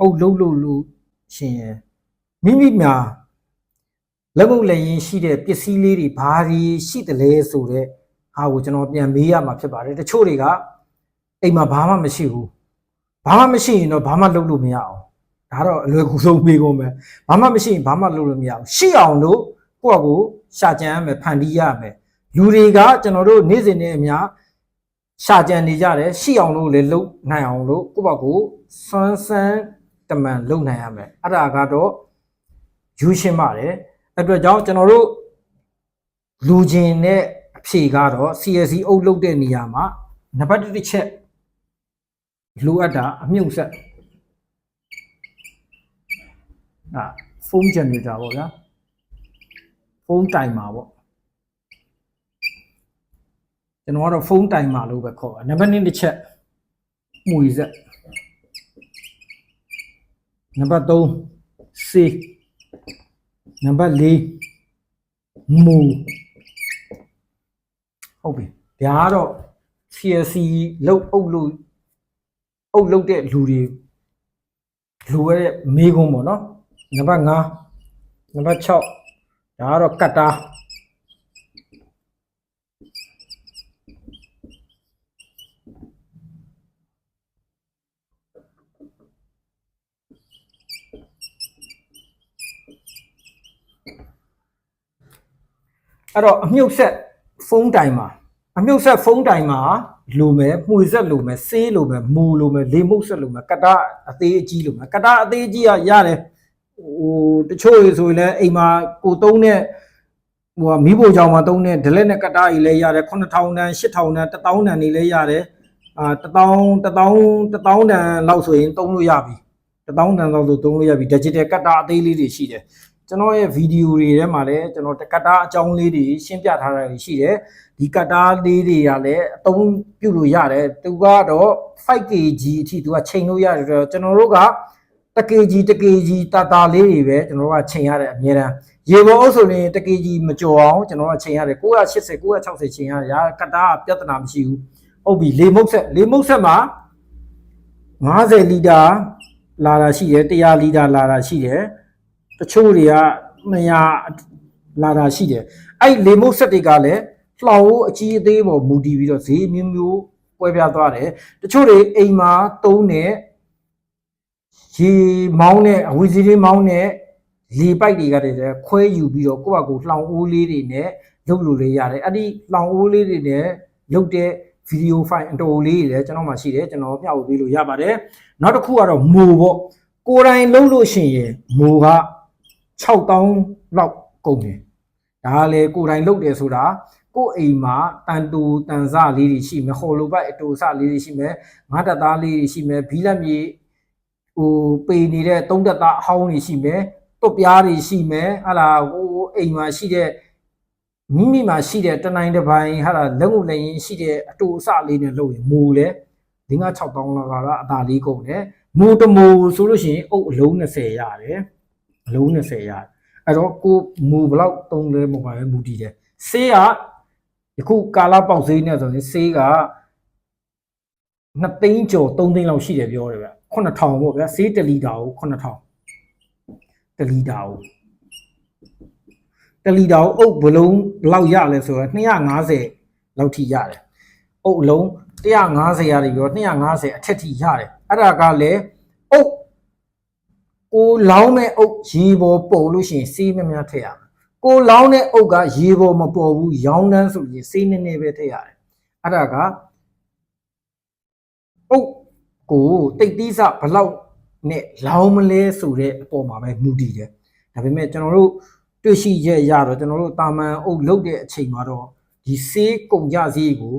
အုပ်လုံးလို့လို့ရှင်ရယ်မိမိမှာလက်မုပ်လည်းရင်ရှိတဲ့ပစ္စည်းလေးတွေဘာတွေရှိတယ်လဲဆိုတော့ဟာကိုကျွန်တော်ပြန်မေးရမှာဖြစ်ပါတယ်တချို့တွေကအိမ်မှာဘာမှမရှိဘူးဘာမှမရှိရင်တော့ဘာမှလုပ်လို့မရအောင်ဒါတော့အလွယ်ကူဆုံးမေးကုန်မယ်ဘာမှမရှိရင်ဘာမှလုပ်လို့မရအောင်ရှိအောင်လို့ကိုယ့်အကိုရှာကြံရမယ်ဖန်တီးရမယ်လူတွေကကျွန်တော်တို့နေ့စဉ်နဲ့အများရှာကြံနေကြတယ်ရှိအောင်လို့လည်းလုပ်နိုင်အောင်လို့ကိုယ့်ဘက်ကိုစွမ်းစမ်း တမန်လုပ်နိုင်ရမယ်အဲ့ဒါကတော့ယူရှင်းပါတယ်အဲ့အတွက်ကြောင့်ကျွန်တော်တို့လူချင်းနဲ့အဖြေကတော့ CSC အုပ်လုပ်တဲ့နေရာမှာနံပါတ်1တစ်ချက်လိုအပ်တာအမြုပ်ဆက်အာဖုန်းဂျန်နေတာပေါ့ဗျာဖုန်းတိုင်မှာပေါ့ကျွန်တော်ကတော့ဖုန်းတိုင်မှာလို့ပဲခေါ်တာနံပါတ်2တစ်ချက်မှုရဆက် နံပါတ်3စေနံပါတ်4မူဟုတ်ပြီဒါကတော့ CSC လုတ်အုပ်လို့အုပ်လုတ်တဲ့လူတွေလူရတဲ့မေးခွန်းပေါ့နော်နံပါတ်5နံပါတ်6ဒါကတော့ကတ်တာ အဲ့တော့အမြုပ်ဆက်ဖုန်းတိုင်မှာအမြုပ်ဆက်ဖုန်းတိုင်မှာလိုမယ်မှုဆက်လိုမယ်ဆေးလိုမယ်မူလိုမယ်လေမုတ်ဆက်လိုမယ်ကတအသေးအကြီးလိုမယ်ကတအသေးအကြီးကရတယ်ဟိုတချို့ဆိုရင်လည်းအိမ်မှာကိုသုံးတဲ့ဟိုမီးဖိုချောင်မှာသုံးတဲ့ဒလက်နဲ့ကတကြီးလည်းရတယ်9000တန်8000တန်1000တန်နေလည်းရတယ်အာ1000 1000 1000တန်လောက်ဆိုရင်သုံးလို့ရပြီ1000တန်လောက်ဆိုသုံးလို့ရပြီ digital ကတအသေးလေးတွေရှိတယ် ကျွန်တော်ရဲ့ဗီဒီယိုတွေထဲမှာလည်းကျွန်တော်တကတာအကြောင်းလေးတွေရှင်းပြထားတာရှိတယ်ဒီကတာလေးတွေကလည်းအသုံးပြုလို့ရတယ်သူကတော့ 5kg အထိသူကချိန်လို့ရတယ်ဆိုတော့ကျွန်တော်တို့ကတ kg တ kg တာတာလေးတွေပဲကျွန်တော်တို့ကချိန်ရတယ်အများတန်းရေပေါ်အုပ်ဆိုရင်တ kg မကျော်အောင်ကျွန်တော်ကချိန်ရတယ်980 960ချိန်ရတယ်ရာကတာကပြဿနာမရှိဘူးဟုတ်ပြီလေမုတ်ဆက်လေမုတ်ဆက်မှာ50လီတာလာတာရှိတယ်100လီတာလာတာရှိတယ် တချို့တွေက200လာတာရှိတယ်အဲ့လေမုတ်ဆက်တွေကလည်းလှောင်ဖို့အကြီးအသေးပေါ်မူတည်ပြီးတော့ဈေးမျိုးမျိုးပွဲပြားသွားတယ်တချို့တွေအိမ်မှာသုံးတဲ့ရေမောင်းတဲ့အဝီစီလေးမောင်းတဲ့လေပိုက်တွေကတည်းကခွဲယူပြီးတော့ကိုယ့်ဘာကိုလှောင်အိုးလေးတွေနဲ့လုပ်လို့လေရတယ်အဲ့ဒီလှောင်အိုးလေးတွေနဲ့လုပ်တဲ့ဗီဒီယိုဖိုင်အတော်လေးတွေလည်းကျွန်တော်မှရှိတယ်ကျွန်တော်မျှဝေပေးလို့ရပါတယ်နောက်တစ်ခုကတော့မိုးပေါ့ကိုယ်တိုင်လုပ်လို့ရှိရင်မိုးက 6000လောက်ကုန်တယ်ဒါကလေကိုယ်တိုင်လုပ်တယ်ဆိုတာကိုယ်အိမ်မှာတန်တူတန်စလေးတွေရှိမယ်ဟော်လိုဘတ်အတူစလေးတွေရှိမယ်ငါးတက်သားလေးတွေရှိမယ်ဘီလက်မြေဟိုပေနေတဲ့သုံးတက်သားအဟောင်းတွေရှိမယ်တွတ်ပြားတွေရှိမယ်ဟာလာဟိုအိမ်မှာရှိတဲ့မိမိမှာရှိတဲ့တနိုင်တစ်ပိုင်းဟာလာလက်မှုလည်းရင်ရှိတဲ့အတူအစလေးနဲ့လုပ်ရင်မိုးလဲ၅6000လောက်ကတော့အသာလေးကုန်တယ်မိုးတမိုးဆိုလို့ရှိရင်အုပ်အလုံး20ရတယ် အလုံး20ရတယ်အဲ့တော့ကိုမူဘလောက်တုံးလဲမဟုတ်ပါဘူးမူတည်တယ်ဆေးကယခုကာလာပေါက်ဈေးနဲ့ဆိုရင်ဆေးက2သိန်းကျော်3သိန်းလောက်ရှိတယ်ပြောတယ်ဗျ9000ပေါ့ဗျာဆေး1လီတာကို9000 1လီတာကို1လီတာကိုအုပ်ဘလုံးဘလောက်ရလဲဆိုတော့250လောက်ထိရတယ်အုပ်အလုံး150ရတယ်ပြီးတော့250အထက်ထိရတယ်အဲ့ဒါကလည်းအုပ် ကိုလောင်းမဲ့အုပ်ရေပေါ်ပေါ်လို့ရှိရင်စေးမများထည့်ရမယ်ကိုလောင်းတဲ့အုပ်ကရေပေါ်မပေါ်ဘူးရောင်းတန်းဆိုရင်စေးနည်းနည်းပဲထည့်ရတယ်အဲ့ဒါကအုပ်ကိုတိတ်သီးစဘလောက်နဲ့လောင်းမလဲဆိုတဲ့အပေါ်မှာပဲမူတည်တယ်ဒါပေမဲ့ကျွန်တော်တို့တွေ့ရှိရရတော့ကျွန်တော်တို့တာမန်အုပ်လုတ်တဲ့အချိန်မှာတော့ဒီစေးကုန်ကြစည်းကို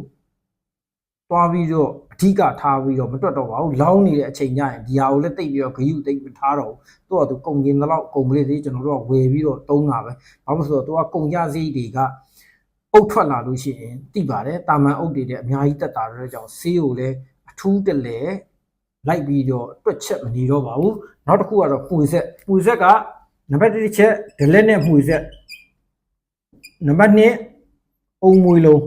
သွားပြီးတော့အဓိကထားပြီးတော့မတွက်တော့ပါဘူးလောင်းနေတဲ့အချိန်ညရင်ဒီဟာကိုလည်းတိတ်ပြီးတော့ဂယုတိတ်မထားတော့ဘူးသူကသူကုန်ကျင်တော့ကုန်ပလေးသေးကျွန်တော်တို့ကဝယ်ပြီးတော့တုံးတာပဲဘာလို့ဆိုတော့သူကကုန်ကြစည်းတွေကအုတ်ထွက်လာလို့ရှိရင်တိပါတယ်တာမန်အုတ်တွေတဲ့အများကြီးတက်တာတဲ့ကြောင့်ဆေးကိုလည်းအထူးတလဲလိုက်ပြီးတော့တွက်ချက်မနေတော့ပါဘူးနောက်တစ်ခုကတော့ပွေဆက်ပွေဆက်ကနံပါတ်1ချက်ဒလက်နဲ့ပွေဆက်နံပါတ်2အုံမွေလုံး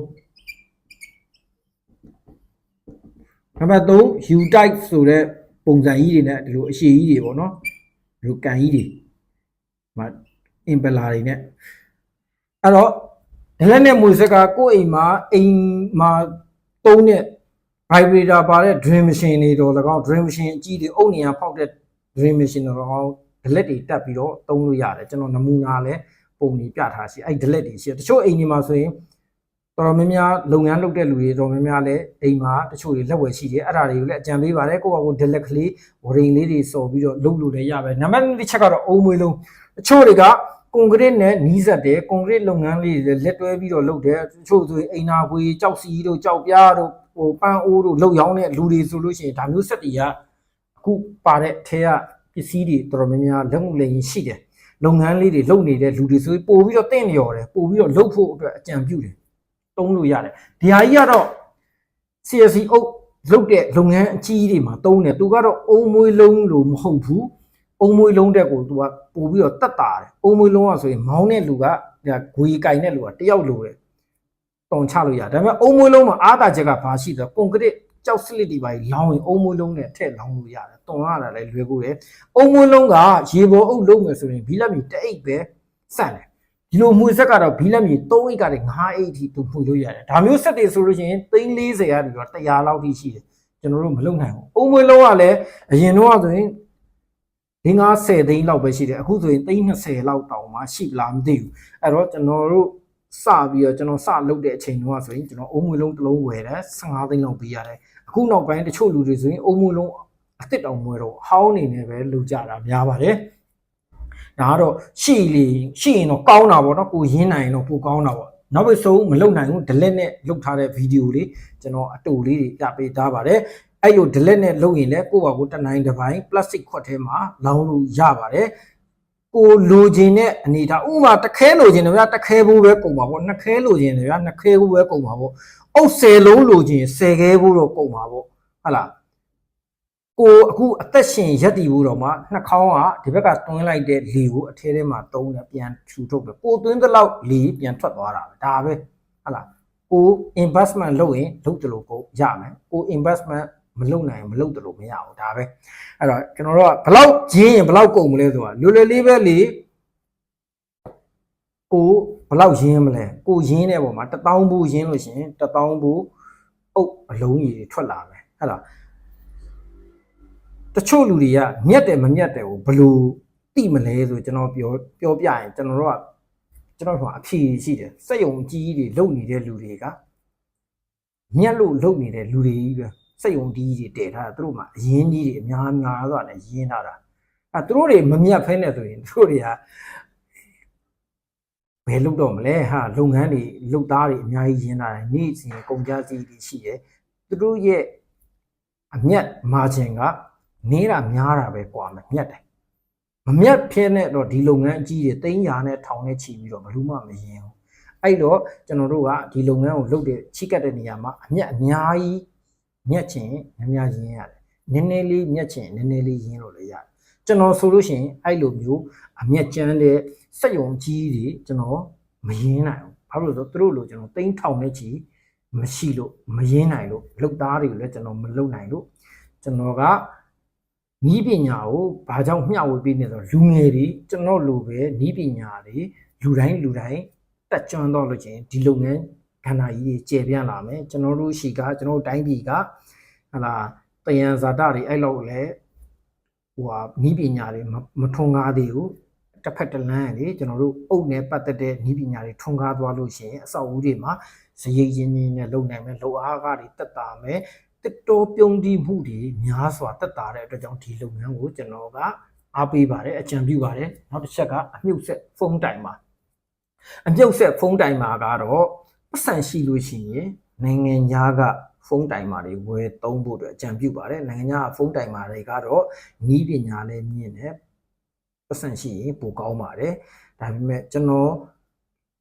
နံပါတ်3 U type ဆိုတဲ့ပုံစံကြီးတွေနဲ့ဒီလိုအရှိကြီးတွေပေါ့နော်ဒီလိုကန်ကြီးတွေဒီမှာအင်ပလာတွေနဲ့အဲ့တော့ဒလက်နဲ့မွေဆက်ကကိုယ့်အိမ်မှာအိမ်မှာသုံးတဲ့ vibrator ပါတဲ့ dream machine တွေတော့၎င်း dream machine အကြီးတွေအုတ်နေရဖောက်တဲ့ dream machine တွေတော့၎င်းဒလက်တွေတက်ပြီးတော့သုံးလို့ရတယ်ကျွန်တော်နမူနာလည်းပုံနေပြထားရှိအဲ့ဒလက်တွေရှိတယ်တချို့အိမ်တွေမှာဆိုရင် တော်တော်များများလုပ်ငန်းလုပ်တဲ့လူတွေတော်တော်များများလည်းအိမ်မှာတချို့တွေလက်ဝယ်ရှိတယ်အဲ့ဒါတွေကိုလည်းအကြံပေးပါတယ်ကိုယ့်ဘာကိုဒလက်ကလေးဝရင်လေးတွေစော်ပြီးတော့လုပ်လို့လည်းရပဲနံပါတ်1ချက်ကတော့အုံမွေးလုံးတချို့တွေကကွန်ကရစ်နဲ့နီးစပ်တယ်ကွန်ကရစ်လုပ်ငန်းလေးတွေလက်တွဲပြီးတော့လုပ်တယ်တချို့ဆိုရင်အိမ်နာခွေကြောက်စီတို့ကြောက်ပြားတို့ဟိုပန်းအိုးတို့လှုပ်ရောင်းတဲ့လူတွေဆိုလို့ရှိရင်ဒါမျိုးဆက်တွေကအခုပါတဲ့ထဲကပစ္စည်းတွေတော်တော်များများလက်မှုလည်းရင်ရှိတယ်လုပ်ငန်းလေးတွေလုပ်နေတဲ့လူတွေဆိုရင်ပို့ပြီးတော့တင့်လျော်တယ်ပို့ပြီးတော့လုပ်ဖို့အတွက်အကြံပြုတယ် တုံးလို့ရတယ်ဒီဟာကြီးကတော့ CSC အုပ်လုပ်တဲ့လုပ်ငန်းအကြီးတွေမှာတုံးတယ်သူကတော့အုံမွေးလုံးလို့မဟုတ်ဘူးအုံမွေးလုံးတဲ့ကိုသူကပို့ပြီးတော့တက်တာတယ်အုံမွေးလုံးကဆိုရင်မောင်းတဲ့လူကဂွေကင်တဲ့လူကတယောက်လိုတယ်တုံချလို့ရတယ်ဒါပေမဲ့အုံမွေးလုံးမှာအားတာချက်ကဘာရှိလဲကွန်ကရစ်ကြောက်စလစ်တွေပါလောင်းရင်အုံမွေးလုံးနဲ့ထည့်လောင်းလို့ရတယ်တုံရတာလည်းလွယ်ကူတယ်အုံမွေးလုံးကရေပေါ်အုပ်လုံးမယ်ဆိုရင်ဘီလက်မီတအိတ်ပဲစန့်တယ် ဒီလိုမှုဆက်ကတော့ဘီလက်မြေ3အိတ်ကနေ9အိတ်အထိသူမှုလို့ရတယ်ဒါမျိုးဆက်တွေဆိုလို့ရှိရင်340ကနေတော့100လောက်ထိရှိတယ်ကျွန်တော်တို့မလုံနိုင်ဘူးအုံမွေးလုံးကလည်းအရင်တော့ဆိုရင်ဒီ90သိန်းလောက်ပဲရှိတယ်အခုဆိုရင်320လောက်တောင်မှရှိလားမသိဘူးအဲ့တော့ကျွန်တော်တို့စပြီးတော့ကျွန်တော်စလုပ်တဲ့အချိန်တုန်းကဆိုရင်ကျွန်တော်အုံမွေးလုံးတစ်လုံးဝယ်တယ်15သိန်းလောက်ပေးရတယ်အခုနောက်ပိုင်းတချို့လူတွေဆိုရင်အုံမွေးလုံးအစ်စ်တောင်မွေးတော့ဟောင်းနေနေပဲလူကြတာများပါတယ် ဒါကတော့ရှိလေရှိရင်တော့ကောင်းတာပေါ့နော်ကိုရင်းနိုင်ရင်တော့ပိုကောင်းတာပေါ့နောက်ပြီးဆုံးမလုံနိုင်ဘူး delete နဲ့လုပ်ထားတဲ့ဗီဒီယိုလေးကျွန်တော်အတူလေးတွေပြပေးထားပါတယ်အဲ့လို delete နဲ့လုပ်ရင်လည်းကိုယ့်ဘာကိုတနိုင်တစ်ပိုင်း plastic ခွက်ထဲမှာလောင်းလို့ရပါတယ်ကိုလိုချင်တဲ့အနေဒါဥပမာတစ်ခဲလိုချင်တယ်ဗျာတစ်ခဲဘူးပဲကုန်ပါပေါ့နှစ်ခဲလိုချင်တယ်ဗျာနှစ်ခဲဘူးပဲကုန်ပါပေါ့အုပ်ဆယ်လုံးလိုချင်ဆယ်ခဲဘူးတော့ကုန်ပါပေါ့ဟုတ်လား ကိုအခုအသက်ရှင်ရက်တည်ဖို့တော့မှနှာခေါင်းကဒီဘက်ကတွင်းလိုက်တဲ့လေကိုအထဲထဲမှာတုံးတယ်ပြန်ထူထုတ်တယ်ကိုသွင်းတဲ့လောက်လေပြန်ထွက်သွားတာပဲဒါပဲဟုတ်လားကို investment လုပ်ရင်လုပ်တယ်လို့ကိုရမယ်ကို investment မလုပ်နိုင်ရင်မလုပ်တယ်လို့မရဘူးဒါပဲအဲ့တော့ကျွန်တော်တို့ကဘလောက်ရင်းရင်ဘလောက်ကုန်မလဲဆိုတာလွယ်လွယ်လေးပဲလေကိုဘလောက်ရင်းမလဲကိုရင်းတဲ့ပုံမှာ1000ဘူးရင်းလို့ရှိရင်1000ဘူးအုပ်အလုံးကြီးတွေထွက်လာမယ်ဟုတ်လားတ ချို့လူတွေကမြက်တယ်မမြက်တယ်ကိုဘယ်လို့သိမလဲဆိုကျွန်တော်ပြောပြောပြရင်ကျွန်တော်တို့ကကျွန်တော်တို့ကအဖြေရှိတယ်စက်ယုံအကြီးကြီးတွေလုံနေတဲ့လူတွေကမြက်လို့လုံနေတဲ့လူတွေကြီးပဲစက်ယုံကြီးတွေတည်ထားတာသူတို့မှအရင်ကြီးတွေအများများဆိုတာနဲ့ရင်းထားတာအဲသူတို့တွေမမြက်ဖဲနဲ့ဆိုရင်သူတို့တွေကဘယ်လုပ်တော့မလဲဟာလုပ်ငန်းတွေလုပ်သားတွေအများကြီးရင်းထားတယ်နေ့စဉ်ကုန်ကြစည်တွေရှိတယ်သူတို့ရဲ့အမျက်မာဂျင်က နေတာများတာပဲကွာမမြတ်တယ်မမြတ်ဖြစ်နေတော့ဒီလုပ်ငန်းအကြီးတွေသိန်းရာနဲ့ထောင်နဲ့ချီပြီးတော့ဘယ်လို့မှမရင်ဘူးအဲ့တော့ကျွန်တော်တို့ကဒီလုပ်ငန်းကိုလုပ်တဲ့ချိကတ်တဲ့နေရာမှာအမြတ်အများကြီးမြတ်ချင်များများရင်းရတယ်နည်းနည်းလေးမြတ်ချင်နည်းနည်းလေးရင်းလို့လည်းရတယ်ကျွန်တော်ဆိုလို့ရှိရင်အဲ့လိုမျိုးအမြတ်ကျန်းတဲ့စက်ယုံကြီးတွေကျွန်တော်မရင်းနိုင်ဘူးဘာလို့လဲဆိုတော့သူတို့လိုကျွန်တော်သိန်းထောင်နဲ့ချီမရှိလို့မရင်းနိုင်လို့လုပ်သားတွေကိုလည်းကျွန်တော်မလုပ်နိုင်လို့ကျွန်တော်က နီးပညာကိုဘာကြောင့်မျှဝေပေးနေလဲဆိုတော့လူငယ်တွေကျွန်တော်လိုပဲနီးပညာတွေလူတိုင်းလူတိုင်းတက်ကြွတော့လို့ချင်းဒီလုပ်ငန်းကဏ္ဍကြီးတွေကျေပြန့်လာမယ်ကျွန်တော်တို့ရှိကကျွန်တော်တို့တိုင်းပြည်ကဟလာတယံဇာတတွေအဲ့လောက်လဲဟိုဟာနီးပညာတွေမမထွန်ကားသေးဘူးတစ်ဖက်တစ်လမ်းလေကျွန်တော်တို့အုပ်နဲ့ပတ်သက်တဲ့နီးပညာတွေထွန်ကားသွားလို့ရှိရင်အဆောက်အဦတွေမှာဇရိတ်ရင်းရင်းနဲ့လုပ်နိုင်မယ်လောအားကားတွေတက်တာမယ် တစ်တော်ပြုံးတိမှုတွေများစွာတက်တာတဲ့အတွက်ကြောင့်ဒီလုပ်ငန်းကိုကျွန်တော်ကအားပေးပါတယ်အကြံပြုပါတယ်နောက်တစ်ချက်ကအမြုပ်ဆက်ဖုန်းတိုင်မှာအမြုပ်ဆက်ဖုန်းတိုင်မှာကတော့ပတ်စံရှိလို့ရှိရင်နိုင်ငံသားကဖုန်းတိုင်မှာတွေဝယ်သုံးဖို့အတွက်အကြံပြုပါတယ်နိုင်ငံသားကဖုန်းတိုင်မှာတွေကတော့နီးပညာလည်းမြင့်တယ်ပတ်စံရှိရင်ပိုကောင်းပါတယ်ဒါပေမဲ့ကျွန်တော်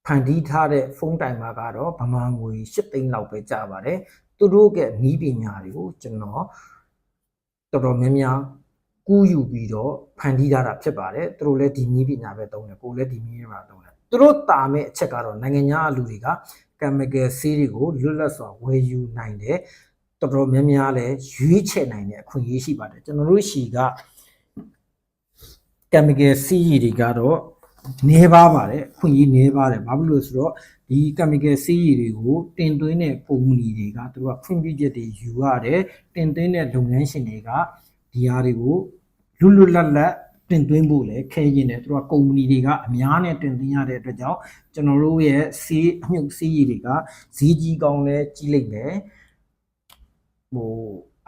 ဖန်တီးထားတဲ့ဖုန်းတိုင်မှာကတော့ဗမာငွေ၈သိန်းလောက်ပဲကျပါတယ် သူတို့ကနီးပညာတွေကိုကျွန်တော်တော်တော်များများကူးယူပြီးတော့ဖန်တီးထားတာဖြစ်ပါတယ်သူတို့လည်းဒီနီးပညာပဲသုံးတယ်ကိုယ်လည်းဒီနီးပညာသုံးတယ်သူတို့တာမဲ့အချက်ကတော့နိုင်ငံခြားအလူတွေက chemical ဆေးတွေကိုလွတ်လပ်စွာဝယ်ယူနိုင်တယ်တော်တော်များများလဲရွေးချယ်နိုင်တဲ့အခွင့်အရေးရှိပါတယ်ကျွန်တော်တို့ရှိက chemical စီးရည်တွေကတော့နေပါပါတယ်အခွင့်အရေးနေပါတယ်ဘာဖြစ်လို့လဲဆိုတော့ ဒီ chemical စီးရည်တွေကိုတင်သွင်းတဲ့ကုမ္ပဏီတွေကသူကဖွင့်ပြချက်တွေယူရတယ်တင်သွင်းတဲ့လုပ်ငန်းရှင်တွေကဒီဟာတွေကိုလွတ်လွတ်လပ်လပ်တင်သွင်းဖို့လည်းခဲရင်တယ်သူကကုမ္ပဏီတွေကအများနဲ့တင်သွင်းရတဲ့အတွက်ကြောင့်ကျွန်တော်တို့ရဲ့စီးအမြုပ်စီးရည်တွေကဈေးကြီးကောင်းလဲကြီးလိမ့်မယ်ဟို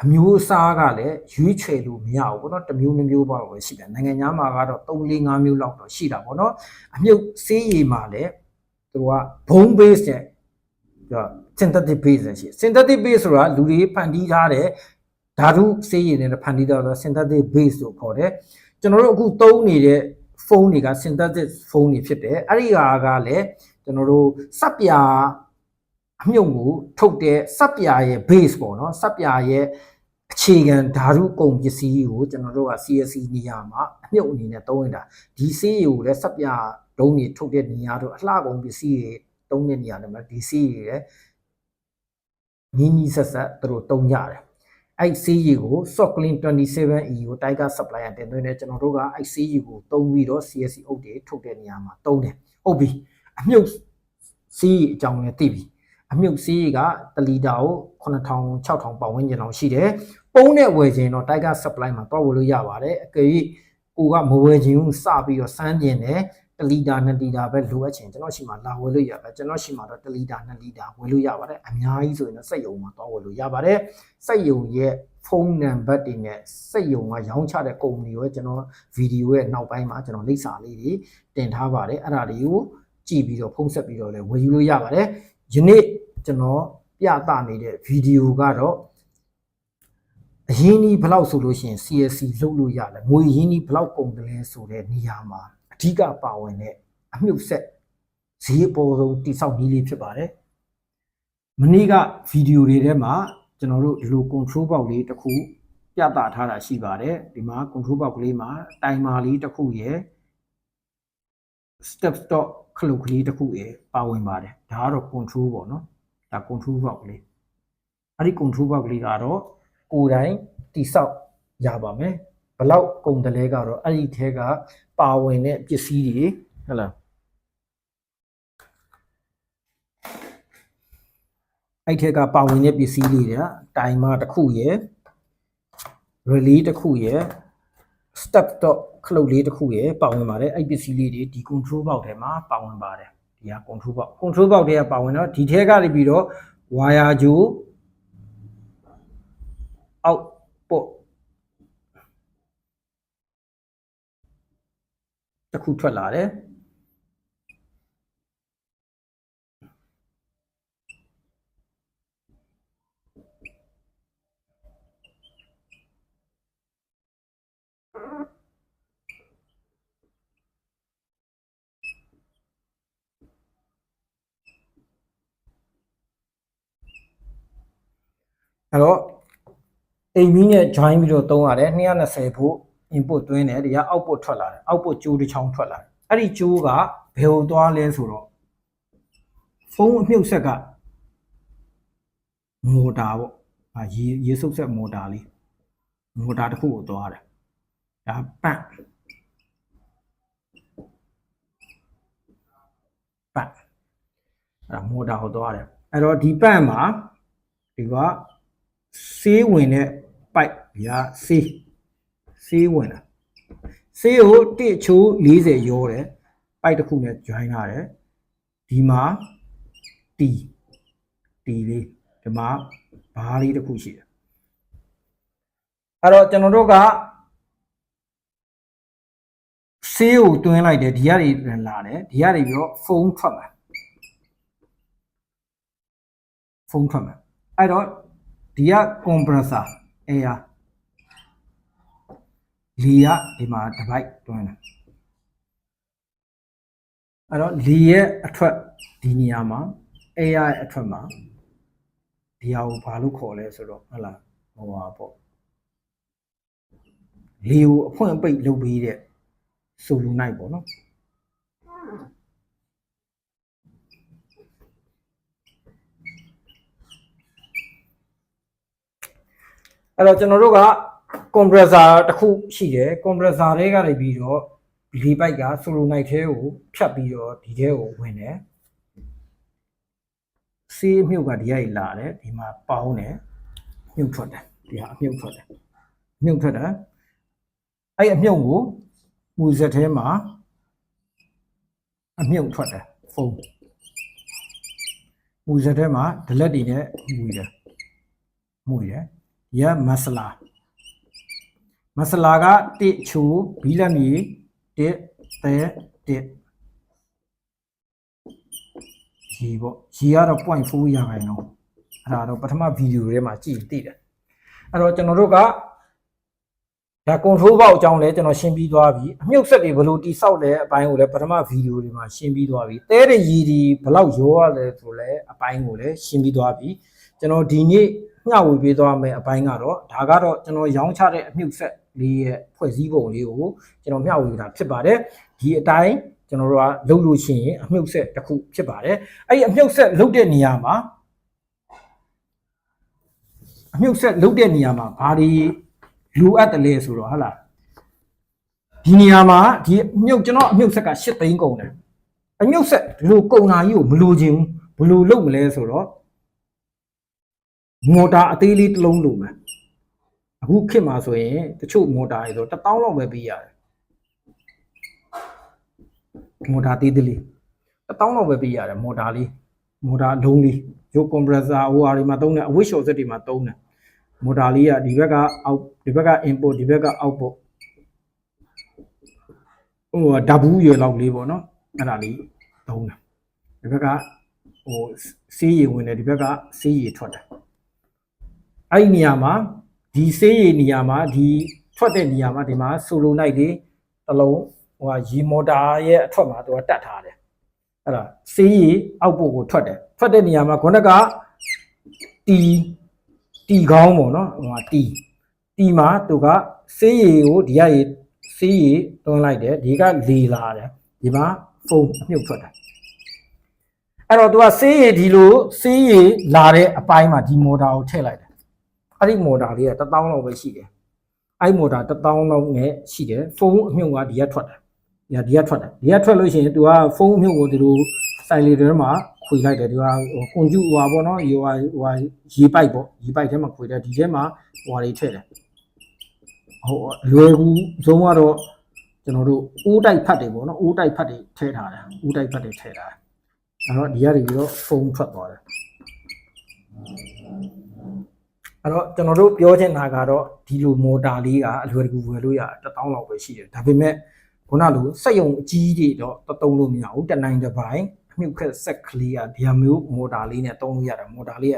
အမျိုးအစားကလည်းရွေးချယ်လို့မရဘူးပေါ့နော်တစ်မျိုးနှစ်မျိုးပါပဲရှိတယ်နိုင်ငံခြားမှာကတော့3 4 5မျိုးလောက်တော့ရှိတာပေါ့နော်အမြုပ်စေးရည်မှာလည်း သူကဘုံ base နဲ့သူက synthetic base နဲ့ရှိတယ် synthetic base ဆိုတာလူတွေဖန်တီးထားတဲ့ဓာတုစေးရည်နဲ့ဖန်တီးထားတဲ့ synthetic base လို့ခေါ်တယ်ကျွန်တော်တို့အခုသုံးနေတဲ့ဖုန်းတွေက synthetic ဖုန်းတွေဖြစ်တယ်အဲ့ဒီဟာကလည်းကျွန်တော်တို့စပ်ပြာအမြုပ်ကိုထုတ်တဲ့စပ်ပြာရဲ့ base ပေါ့နော်စပ်ပြာရဲ့အခြေခံဓာတုကုန်ပစ္စည်းကိုကျွန်တော်တို့က CSC နေရာမှာအမြုပ်အနေနဲ့သုံးနေတာဒီဆေးရည်ကိုလည်းစပ်ပြာ ဒုံးတွေထုတ်တဲ့နေရာတို့အလှကုန်ပစ္စည်းတွေသုံးတဲ့နေရာတွေမှာဒီဆေးရည်ရဲ့နီးနီးဆက်ဆက်သူတို့သုံးကြတယ်အဲ့ဆေးရည်ကို Socklin 27E ကို Tiger Supplier တင်သွင်းတယ်ကျွန်တော်တို့ကအဲ့ဆေးရည်ကိုသုံးပြီးတော့ CSC အုပ်တွေထုတ်တဲ့နေရာမှာသုံးတယ်ဟုတ်ပြီအမြုပ်ဆေးရည်အကြောင်းလည်းသိပြီအမြုပ်ဆေးရည်ကတလီတာကို9000 6000ပတ်ဝန်းကျင်လောက်ရှိတယ်ပုံးနဲ့ဝယ်ခြင်းတော့ Tiger Supply မှာတော့ဝယ်လို့ရပါတယ်အကယ်၍ကိုကမဝယ်ခြင်းကိုစပြီးတော့စမ်းကျင်တယ် 1လီတာ2လီတာပဲလိုအပ်ချင်ကျွန်တော်ရှိမှလာဝယ်လို့ရပါတယ်ကျွန်တော်ရှိမှတော့1လီတာ2လီတာဝယ်လို့ရပါတယ်အများကြီးဆိုရင်တော့စက်ယုံမှာတော့ဝယ်လို့ရပါတယ်စက်ယုံရဲ့ဖုန်းနံပါတ်တွေနဲ့စက်ယုံကရောင်းချတဲ့ကုမ္ပဏီကိုကျွန်တော်ဗီဒီယိုရဲ့နောက်ပိုင်းမှာကျွန်တော်လိပ်စာလေးတွေတင်ထားပါတယ်အဲ့ဒါတွေကိုကြည့်ပြီးတော့ဖုန်းဆက်ပြီးတော့လည်းဝယ်ယူလို့ရပါတယ်ယနေ့ကျွန်တော်ပြသနေတဲ့ဗီဒီယိုကတော့အရင်းကြီးဘယ်လောက်ဆိုလို့ရှိရင် CSC လုပ်လို့ရတယ်ငွေရင်းကြီးဘယ်လောက်ကုန်တယ်လဲဆိုတဲ့နေရာမှာအ ဓိကပါဝင်တဲ့အမြုပ်ဆက်ဈေးအပေါ်ဆုံးတိစောက်နည်းလေးဖြစ်ပါတယ်မနေ့ကဗီဒီယိုတွေထဲမှာကျွန်တော်တို့ဒီလို control box လေးတစ်ခုပြသထားတာရှိပါတယ်ဒီမှာ control box လေးမှာတိုင်မာလေးတစ်ခုရယ် step stop ခလုတ်ကလေးတစ်ခုရယ်ပါဝင်ပါတယ်ဒါကတော့ control ပေါ့နော်ဒါ control box လေးအဲ့ဒီ control box လေးကတော့ကိုယ်တိုင်တိဆောက်ရပါမယ်ဘလောက်ကုန်တယ်လဲကတော့အဲ့ဒီထဲက ပါဝင်တဲ့ပစ္စည်းတွေဟုတ်လားအဲ့ထက်ကပါဝင်တဲ့ပစ္စည်းလေးတွေကတိုင်မာတစ်ခုရယ် relay တစ်ခုရယ် step dot ခလုတ်လေးတစ်ခုရယ်ပါဝင်ပါတယ်အဲ့ပစ္စည်းလေးတွေဒီ control box ထဲမှာပါဝင်ပါတယ်ဒီဟာ control box control box တွေကပါဝင်တော့ဒီထဲကနေပြီးတော့ wire ဂျိုအောက်ပို့ တစ်ခုထွက်လာတယ်အဲ့တော့အိမ်မီးနဲ့ join ပြီးတော့သုံးရတယ်220ဖို့ input သွင်းတယ်ဒီက output ထွက်လာတယ် output ကြိုးတစ်ချောင်းထွက်လာတယ်အဲ့ဒီကြိုးကဘယ်ကိုသွားလဲဆိုတော့ဖုန်းအမြုပ်ဆက်ကမော်တာပေါ့အာရေရေစုပ်ဆက်မော်တာလေးမော်တာတစ်ခုကိုသွားတယ်ဒါပန့်ပန့်အဲ့ဒါမော်တာကိုသွားတယ်အဲ့တော့ဒီပန့်မှာဒီကဆေးဝင်တဲ့ပိုက်ရာဆေး ဆေးဝင်တာဆေးကိုတစ်ချိုး40ရောတယ်ပိုက်တစ်ခုနဲ့ join ထားတယ်ဒီမှာတီတီလေးဒီမှာဘားလေးတစ်ခုရှိတယ်အဲ့တော့ကျွန်တော်တို့ကဆေးကိုတွင်းလိုက်တယ်ဒီကနေလာတယ်ဒီကနေပြီးတော့ဖုန်းထွက်မှာဖုန်းထွက်မှာအဲ့တော့ဒီက compressor air လီကဒီမှာတစ်ပိုက်တွင်းတယ်အဲ့တော့လီရဲ့အထွက်ဒီနေရာမှာ air ရဲ့အထွက်မှာဒီဟာကိုဘာလို့ခေါ်လဲဆိုတော့ဟုတ်လားဟိုပါပေါ့လီကိုအဖွင့်အပိတ်လုပ်ပြီးတဲ့ဆိုလူနိုင်ပေါ့နော်အဲ့တော့ကျွန်တော်တို့က compressor တစ်ခုရှိတယ် compressor တွေကနေပြီးတော့ဒီပိုက်က solo night ထဲကိုဖြတ်ပြီးတော့ဒီထဲကိုဝင်တယ်စီးအမြုပ်ကဒီကနေလာတယ်ဒီမှာပေါင်းတယ်မြုပ်ထွက်တယ်ဒီဟာအမြုပ်ထွက်တယ်မြုပ်ထွက်တယ်အဲ့အမြုပ်ကိုမူစက်ထဲမှာအမြုပ်ထွက်တယ်ဖုန်းမူစက်ထဲမှာဒလက်တွေနဲ့မူတယ်မူတယ်ဒီကမဆလာ မဆလာကတစ်ချိုဘီလက်မီတစ်တဲတစ်ရီပေါ့ရီကတော့0.4ရာခိုင်နှုန်းအဲ့ဒါတော့ပထမဗီဒီယိုထဲမှာကြည့်သိတယ်အဲ့တော့ကျွန်တော်တို့ကဒါ control ဘောက်အကြောင်းလဲကျွန်တော်ရှင်းပြီးသွားပြီအမြုပ်ဆက်တွေဘယ်လိုတိဆောက်လဲအပိုင်းကိုလည်းပထမဗီဒီယိုတွေမှာရှင်းပြီးသွားပြီတဲတဲ့ရည်ဒီဘယ်လောက်ရောရလဲဆိုလဲအပိုင်းကိုလည်းရှင်းပြီးသွားပြီကျွန်တော်ဒီနေ့မျှဝေပေးသွားမယ်အပိုင်းကတော့ဒါကတော့ကျွန်တော်ရောင်းချတဲ့အမြုပ်ဆက် လေးရဲ့ဖွဲ့စည်းပုံလေးကိုကျွန်တော်မျှဝေတာဖြစ်ပါတယ်ဒီအတိုင်းကျွန်တော်တို့ကလုပ်လို့ရှိရင်အမြုပ်ဆက်တစ်ခုဖြစ်ပါတယ်အဲ့ဒီအမြုပ်ဆက်လုပ်တဲ့နေရာမှာအမြုပ်ဆက်လုပ်တဲ့နေရာမှာဘာတွေလိုအပ်တယ်လဲဆိုတော့ဟုတ်လားဒီနေရာမှာဒီအမြုပ်ကျွန်တော်အမြုပ်ဆက်က8သိန်းကုန်တယ်အမြုပ်ဆက်ဒီလိုကုန်တာကြီးကိုမလိုချင်ဘူးဘယ်လိုလုပ်မလဲဆိုတော့မော်တာအသေးလေးတစ်လုံးလိုမယ် အခုခေတ်မှာဆိုရင်တချို့မော်တာတွေဆို1000လောက်ပဲပေးရတယ်မော်တာသေးသေးလေး1000လောက်ပဲပေးရတယ်မော်တာလေးမော်တာလုံးလေးရုပ်ကွန်ပရက်ဆာဟိုဟာတွေမှာသုံးတယ်အဝစ်လျှော်စက်တွေမှာသုံးတယ်မော်တာလေးကဒီဘက်ကအောက်ဒီဘက်က input ဒီဘက်က output ဟိုဓာဘူးရွယ်လောက်လေးပေါ့နော်အဲ့ဒါလေးသုံးတယ်ဒီဘက်ကဟိုစီးရည်ဝင်တယ်ဒီဘက်ကစီးရည်ထွက်တယ်အဲ့ဒီနေရာမှာ ဒီစေးရည်နေရာမှာဒီထွက်တဲ့နေရာမှာဒီမှာဆိုလိုနိုင်တွေတစ်လုံးဟိုဟာရီမော်တာရဲ့အထွက်မှာသူကတတ်ထားတယ်အဲ့ဒါစေးရည်အောက်ပို့ကိုထွက်တယ်ထွက်တဲ့နေရာမှာခုနကတီတီကောင်းပေါ့နော်ဟိုဟာတီတီမှာသူကစေးရည်ကိုဒီကရည်စေးရည်တွန်းလိုက်တယ်ဒီကလေလာတယ်ဒီမှာဖုန်းအမြုပ်ထွက်တယ်အဲ့တော့သူကစေးရည်ဒီလိုစေးရည်လာတဲ့အပိုင်းမှာဒီမော်တာကိုထည့်လိုက်တယ် အဲ့ဒီမော်တာလေးက1000လောက်ပဲရှိတယ်အဲ့မော်တာ1000လောက်နဲ့ရှိတယ်ဖုန်းအမြုပ်ကဒီကထွက်တယ်ဒီကဒီကထွက်တယ်ဒီကထွက်လို့ရှိရင် तू ကဖုန်းအမြုပ်ကိုဒီလိုစိုင်လီထဲမှာခွေလိုက်တယ် तू ကဟိုကွန်ကျူဟိုပါပေါ့နော်ဟိုဟာဟိုဟာရေပိုက်ပေါ့ရေပိုက်ထဲမှာခွေတယ်ဒီထဲမှာဟိုဟာတွေထည့်တယ်ဟိုလွယ်ကူဆုံးကတော့ကျွန်တော်တို့အိုးတိုက်ဖတ်တွေပေါ့နော်အိုးတိုက်ဖတ်တွေထည့်ထားတယ်အိုးတိုက်ဖတ်တွေထည့်ထားတယ်အဲ့တော့ဒီကနေပြီးတော့ဖုန်းထွက်သွားတယ် အဲ့တော့ကျွန်တော်တို့ပြောချင်တာကတော့ဒီလိုမော်တာလေးကအလွယ်တကူဝယ်လို့ရတယ်1000လောက်ပဲရှိတယ်ဒါပေမဲ့ခုနလိုစက်ယုံအကြီးတွေတော့တသုံးလို့မရဘူးတနိုင်တစ်ပိုင်းအမြုပ်ခက်ဆက်ကလေးကဒီမျိုးမော်တာလေးနဲ့သုံးလို့ရတယ်မော်တာလေးက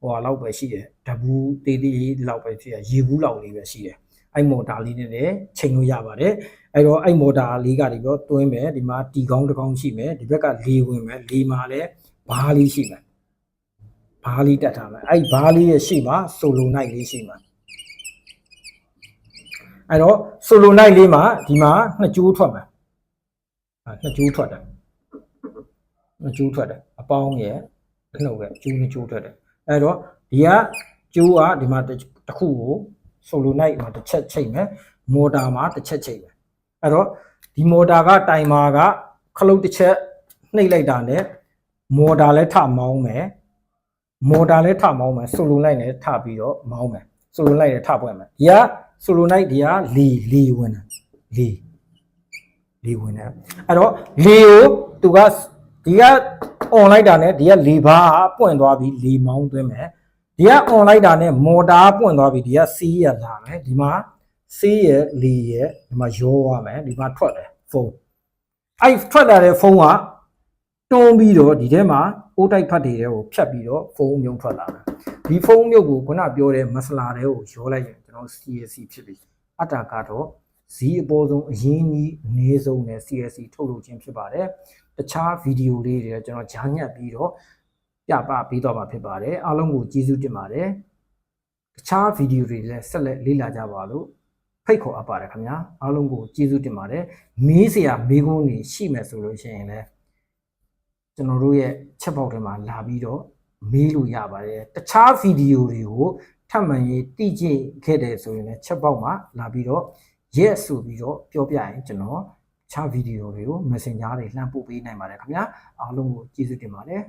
ဟိုဟာလောက်ပဲရှိတယ်ဓဘူးတေးသေးလောက်ပဲရှိတယ်ရေဘူးလောက်လေးပဲရှိတယ်အဲ့မော်တာလေးနဲ့လည်းချိန်လို့ရပါတယ်အဲ့တော့အဲ့မော်တာလေးကနေပြီးတော့တွင်းမယ်ဒီမှာတီကောင်းတစ်ကောင်းရှိမယ်ဒီဘက်ကလေဝင်မယ်လေမှာလည်းဘားလေးရှိမယ် ဘားလေးတက်ထားမယ်အဲ့ဒီဘားလေးရဲ့ရှေ့မှာဆိုလိုနိုင်လေးရှိမှာအဲ့တော့ဆိုလိုနိုင်လေးမှာဒီမှာနှစ်ကျိုးထွက်မှာအဲနှစ်ကျိုးထွက်တယ်နှစ်ကျိုးထွက်တယ်အပေါင်းရဲ့အနှုတ်ရဲ့ကျိုးနှစ်ကျိုးထွက်တယ်အဲ့တော့ဒီကကျိုးကဒီမှာတစ်ခုကိုဆိုလိုနိုင်မှာတစ်ချက်ချိန်မယ်မော်တာမှာတစ်ချက်ချိန်မယ်အဲ့တော့ဒီမော်တာကတိုင်မာကခလုတ်တစ်ချက်နှိပ်လိုက်တာနဲ့မော်တာလည်းထမောင်းမယ် မော်တာလည်းထမောင်းမယ်ဆိုလိုလိုက်နဲ့ထပြီးတော့မောင်းမယ်ဆိုလိုလိုက်နဲ့ထပွင့်မယ်ဒီကဆိုလိုလိုက်ဒီကလီလီဝင်တယ်လီလီဝင်တယ်အဲ့တော့လီကိုသူကဒီက on လိုက်တာနဲ့ဒီကလီဘာပွင့်သွားပြီးလီမောင်းသွင်းမယ်ဒီက on လိုက်တာနဲ့မော်တာပွင့်သွားပြီးဒီကစီးရလာမယ်ဒီမှာစီးရလီရဒီမှာရောသွားမယ်ဒီမှာထွက်တယ်ဖုန်းအဲ့ထွက်လာတဲ့ဖုန်းက တွန်းပြီးတော့ဒီထဲမှာအိုးတိုက်ဖတ်တွေတဲ့ကိုဖြတ်ပြီးတော့ဖုန်းမြုံထွက်လာတယ်ဒီဖုန်းမြုပ်ကိုခုနပြောတဲ့မဆလာတဲ့ကိုရောလိုက်ရင်ကျွန်တော် CSC ဖြစ်ပြီအတာကတော့ဇီးအပေါ်ဆုံးအရင်းကြီးအနည်းဆုံးနဲ့ CSC ထုတ်လုပ်ခြင်းဖြစ်ပါတယ်တခြားဗီဒီယိုလေးတွေကျွန်တော်ဂျာညက်ပြီးတော့ပြပပေးတော့မှာဖြစ်ပါတယ်အားလုံးကိုကျေးဇူးတင်ပါတယ်တခြားဗီဒီယိုတွေလည်းဆက်လက်လေ့လာကြပါလို့ဖိတ်ခေါ်အပ်ပါတယ်ခင်ဗျာအားလုံးကိုကျေးဇူးတင်ပါတယ်မေးစရာမေးခွန်းတွေရှိမယ်ဆိုလို့ရှိရင်လည်း ကျွန်တော်တို့ရဲ့ချက်ပေါက်ထဲမှာလာပြီးတော့မေးလို့ရပါတယ်တခြားဗီဒီယိုတွေကိုထပ်မံရေးတည်ကြည်ခဲ့တယ်ဆိုရင်လည်းချက်ပေါက်မှာလာပြီးတော့ yes ဆိုပြီးတော့ပြောပြရင်ကျွန်တော်ခြားဗီဒီယိုတွေကို Messenger တွေလှမ်းပို့ပေးနိုင်ပါတယ်ခင်ဗျာအားလုံးကိုကျေးဇူးတင်ပါတယ်